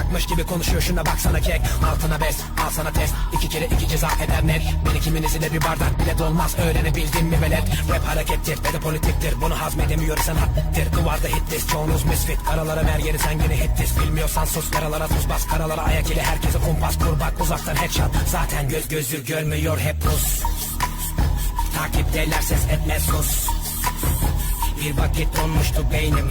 anlayacakmış gibi konuşuyor. Şuna baksana kek. Altına bes al sana test. İki kere iki ceza eder net. Beni kiminizin de bir bardak bile dolmaz. Öğrenebildin mi velet? Rap harekettir ve de politiktir. Bunu hazmedemiyorsan haddir Duvarda hitlis çoğunuz misfit. Karalara ver yeri sen yine hitlis Bilmiyorsan sus. Karalara tuz bas. Karalara ayak ile herkese kumpas kur bak uzaktan headshot. Zaten göz gözü görmüyor. Hep Rus Takipteler ses etme sus. Bir vakit donmuştu beynim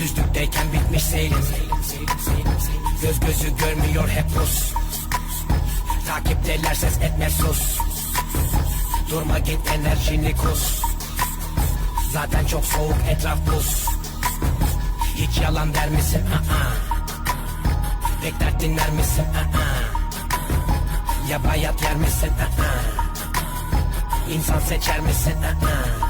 Düzlükteyken bitmiş seyrim Göz gözü görmüyor hep Rus Takipteler ses etme sus Durma git enerjini kus Zaten çok soğuk etraf buz Hiç yalan der misin? Aa. Pek dert dinler misin? Aa. Ya bayat yer misin? Aa. İnsan seçer misin? Aa.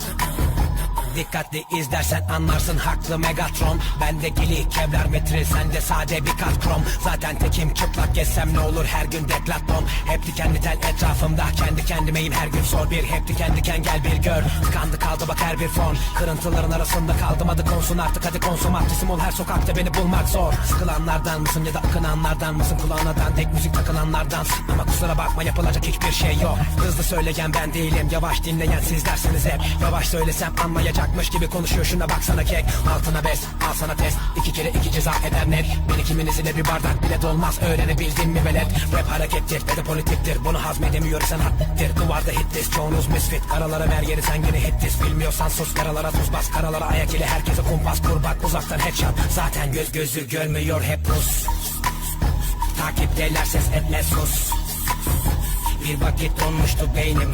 Dikkatli izlersen anlarsın haklı Megatron. Bende gili kevlar metril sende sade bir kat krom. Zaten tekim çıplak gezsem ne olur her gün deklaton. Hep diken tel etrafımda kendi kendimeyim her gün sor bir. Hep diken diken gel bir gör. Tıkandı kaldı bak her bir fon. Kırıntıların arasında kaldım hadi konsun artık hadi konsum. Adresim ol her sokakta beni bulmak zor. Sıkılanlardan mısın ya da akınanlardan mısın? Kulağına dandik müzik takılanlardan. Ama kusura bakma yapılacak hiçbir şey yok. Hızlı söyleyen ben değilim yavaş dinleyen sizlersiniz hep. Yavaş söylesem anlayacakmış gibi konuşuyor. Şuna baksana kek. Altına bes al sana test. İki kere iki ceza eder net. Beni kiminizin bir bardak bile dolmaz. Öğrenebildin mi velet? Rap harekettir ve de politiktir. Bunu hazmedemiyorsan haddir Duvarda hitlis çoğunuz misfit. Karalara ver yeri sen yine hitlis Bilmiyorsan sus karalara tuz bas. Karalara ayak ile herkese kumpas kur bak uzaktan headshot. Zaten göz gözü görmüyor hep Rus Takipteler ses etmez sus. Bir vakit donmuştu beynim